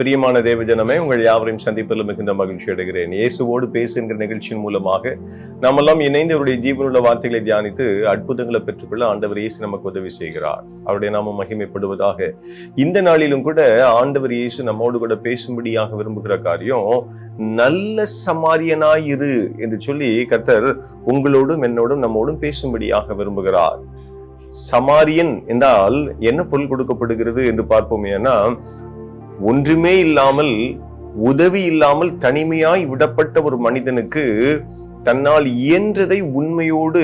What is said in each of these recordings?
பிரியமான தேவஜனமே உங்கள் யாவரையும் சந்திப்பதில் மிகுந்த மகிழ்ச்சி அடைகிறேன். இயேசுவோடு பேசுகின்ற நிகழ்ச்சியின் மூலமாக நாமெல்லாம் இணைந்து அவருடைய ஜீவனுள்ள வார்த்தைகளை தியானித்து அற்புதங்களை பெற்றுக்கொள்ள ஆண்டவர் இயேசு நமக்கு உதவி செய்கிறார். அவருடைய நாம மகிமைப்படுவதாக. இந்த நாளிலும் கூட ஆண்டவர் இயேசு நம்மோடு கூட பேசும்படியாக விரும்புகிற காரியம் நல்ல சமாரியனாயிரு என்று சொல்லி கத்தர் உங்களோடும் என்னோடும் நம்மோடும் பேசும்படியாக விரும்புகிறார். சமாரியன் என்றால் என்ன பொருள் கொடுக்கப்படுகிறது என்று பார்ப்போம் ஏன்னா ஒன்றுமே இல்லாமல் உதவி இல்லாமல் தனிமையாய் விடப்பட்ட ஒரு மனிதனுக்கு தன்னால் இயன்றதை உண்மையோடு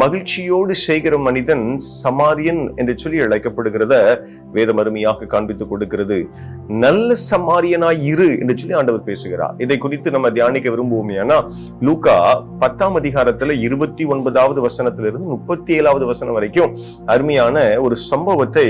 மகிழ்ச்சியோடு செய்கிற மனிதன் சமாரியன் என்று சொல்லி அழைக்கப்படுகிறத வேதம் அருமையாக காண்பித்துக் கொடுக்கிறது. நல்ல சமாரியனாய் இரு என்று சொல்லி ஆண்டவர் பேசுகிறார். இதை குறித்து நம்ம தியானிக்க விரும்புவோமே. ஆனா லூக்கா பத்தாம் அதிகாரத்துல இருபத்தி ஒன்பதாவது வசனத்திலிருந்து முப்பத்தி ஏழாவது வசனம் வரைக்கும் அருமையான ஒரு சம்பவத்தை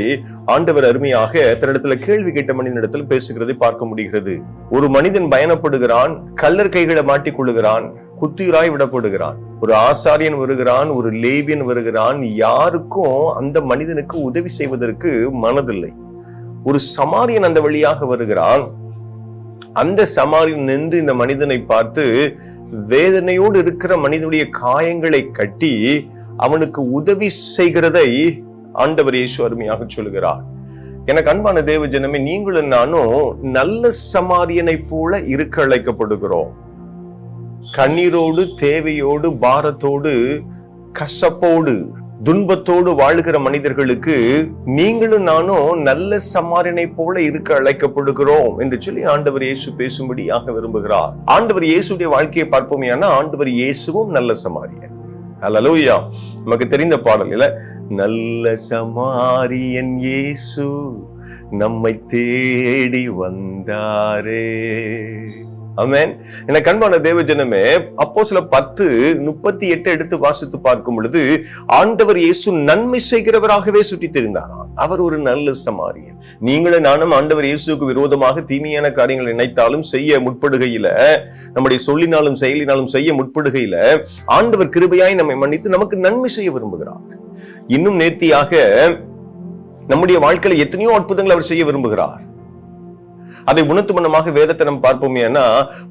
ஆண்டவர் அருமையாக தன்னிடத்துல கேள்வி கேட்ட மனிதனிடத்தில் பேசுகிறதை பார்க்க முடிகிறது. ஒரு மனிதன் பயணப்படுகிறான் கல்லர் கைகளை மாட்டிக்கொள்ளுகிறான் குத்திராய் விடப்படுகிறான். ஒரு ஆசாரியன் வருகிறான் ஒரு லேவியன் வருகிறான். யாருக்கும் அந்த மனிதனுக்கு உதவி செய்வதற்கு மனதில்லை. ஒரு சமாரியன் அந்த வழியாக வருகிறான். அந்த சமாரியன் நின்று இந்த மனிதனை பார்த்து வேதனையோடு இருக்கிற மனிதனுடைய காயங்களை கட்டி அவனுக்கு உதவி செய்கிறதை ஆண்டவர் இயேசு அருமையாக சொல்கிறார் எனக்கு அன்பான தேவ ஜனமே நீங்களும் நானும் நல்ல சமாரியனை போல இருக்க அழைக்கப்படுகிறோம். கண்ணீரோடு தேவையோடு பாரத்தோடு கசப்போடு துன்பத்தோடு வாழ்கிற மனிதர்களுக்கு நீங்களும் நானும் நல்ல சமாரியனை போல இருக்க அழைக்கப்படுகிறோம் என்று சொல்லி ஆண்டவர் இயேசு பேசும்படியாக விரும்புகிறார். ஆண்டவர் இயேசுடைய வாழ்க்கையை பார்ப்போம் ஏன்னா ஆண்டவர் இயேசுவும் நல்ல சமாரியன். அல்லலூயா நமக்கு தெரிந்த பாடல் இல்ல நல்ல சமாரியன் இயேசு நம்மை தேடி வந்தாரே. அமேன் எனக்கு கண்பான தேவஜனமே அப்போ சில பத்து முப்பத்தி எட்டு எடுத்து வாசித்து பார்க்கும் பொழுது ஆண்டவர் இயேசு நன்மை செய்கிறவராகவே சுற்றி தெரிந்தாராம் அவர் ஒரு நல்ல சமாரியன். நீங்களும் நானும் ஆண்டவர் இயேசுக்கு விரோதமாக தீமையான காரியங்களை நினைத்தாலும் செய்ய முற்படுகையில நம்முடைய சொல்லினாலும் செயலினாலும் செய்ய முற்படுகையில ஆண்டவர் கிருபையாய் நம்மை மன்னித்து நமக்கு நன்மை செய்ய விரும்புகிறார். இன்னும் நேர்த்தியாக நம்முடைய வாழ்க்கையில எத்தனையோ அற்புதங்கள் அவர் செய்ய விரும்புகிறார். அதை உணர்த்து மனமாக வேதத்தை நம்ம பார்ப்போமேனா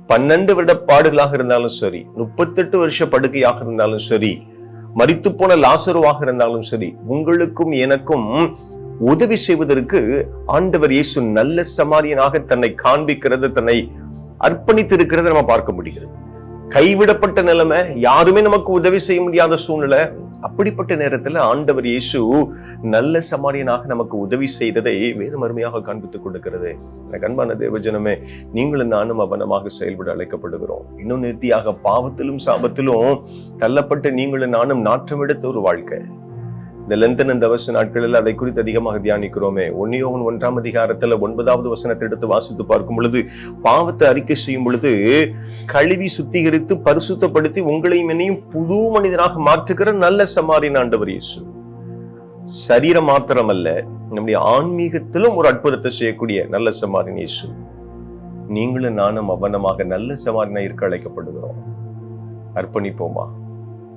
பன்னெண்டு வருட பாடுகளாக இருந்தாலும் சரி முப்பத்தெட்டு வருஷ படுக்கையாக இருந்தாலும் சரி மறித்து போன லாசருவாக இருந்தாலும் சரி உங்களுக்கும் எனக்கும் உதவி செய்வதற்கு ஆண்டவர் இயேசு நல்ல சமாரியனாக தன்னை காண்பிக்கிறது தன்னை அர்ப்பணித்திருக்கிறத நம்ம பார்க்க முடிகிறது. கைவிடப்பட்ட நிலைமை யாருமே நமக்கு உதவி செய்ய முடியாத சூழ்நிலை அப்படிப்பட்ட நேரத்தில் ஆண்டவர் இயேசு நல்ல சமாரியனாக நமக்கு உதவி செய்ததை வேதம் அருமையாக காண்பித்துக் கொடுக்கிறது. எனக்கு அன்பான தேவஜனமே நீங்களும் நானும் அவனமாக செயல்பட அழைக்கப்படுகிறோம். இன்னும் நிறுத்தியாக பாவத்திலும் சாபத்திலும் தள்ளப்பட்ட நீங்களும் நானும் நாட்டம் ஒரு வாழ்க்கை. இந்த லெந்தன் இந்த வருஷ நாட்களில் அதை குறித்து அதிகமாக தியானிக்கிறோமே. ஒன்னியோவன் ஒன்றாம் அதிகாரத்தில் ஒன்பதாவது வசனத்தை எடுத்து வாசித்து பார்க்கும் பொழுது பாவத்தை அறிக்கை செய்யும் பொழுது கழுவி சுத்திகரித்து பரிசுத்தப்படுத்தி உங்களையும் என்னையும் புது மனிதனாக மாற்றுகிற நல்ல சமாரின் ஆண்டவர் இயேசு. சரீரம் மாத்திரமல்ல நம்முடைய ஆன்மீகத்திலும் ஒரு அற்புதத்தை செய்யக்கூடிய நல்ல சமாரின் இயேசு. நீங்களும் நானும் அவனமாக நல்ல சமாரினா இருக்க அழைக்கப்படுகிறோம். அர்ப்பணிப்போமா?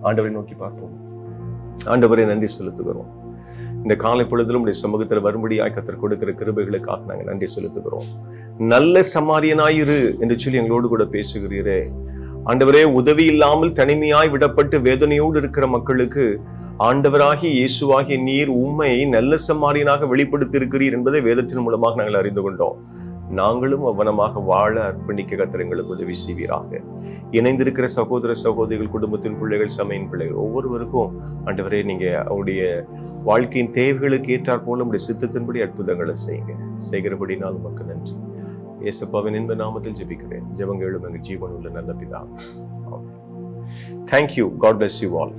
ஆண்டவரை நோக்கி பார்ப்போம். ஆண்டவரை நன்றி செலுத்துகிறோம். இந்த காலை பொழுதிலும் உடைய சமூகத்தில் வரும்படியாய் கத்தர் கொடுக்கிற கிருபைகளுக்காக நாங்கள் நன்றி செலுத்துகிறோம். நல்ல சமாரியனாயிரு என்று சொல்லி எங்களோடு கூட பேசுகிறீரே. ஆண்டவரே உதவி இல்லாமல் தனிமையாய் விடப்பட்டு வேதனையோடு இருக்கிற மக்களுக்கு ஆண்டவராகி இயேசுவாகிய நீர் உண்மை நல்ல சமாரியனாக வெளிப்படுத்தி இருக்கிறீர் என்பதை வேதத்தின் மூலமாக நாங்கள் அறிந்து கொண்டோம். நாங்களும் அவனமாக வாழ அர்ப்பணிக்க கத்திரங்களுக்கு உதவி செய்வீராக. இணைந்திருக்கிற சகோதர சகோதரிகள் குடும்பத்தின் பிள்ளைகள் சமையின் பிள்ளைகள் ஒவ்வொருவருக்கும் ஆண்டவரே நீங்க அவருடைய வாழ்க்கையின் தேவைகளுக்கு ஏற்றாற் போல நம்முடைய சித்தத்தின்படி அற்புதங்களை செய்யுங்க. செய்கிறபடி நான் உமக்கு நன்றி. இயேசப்பாவின் இன்ப நாமத்தில் ஜெபிக்கிறேன். ஜெபங்களும் எங்கள் ஜீவன் உள்ள நல்ல பிதா. Thank you God bless you all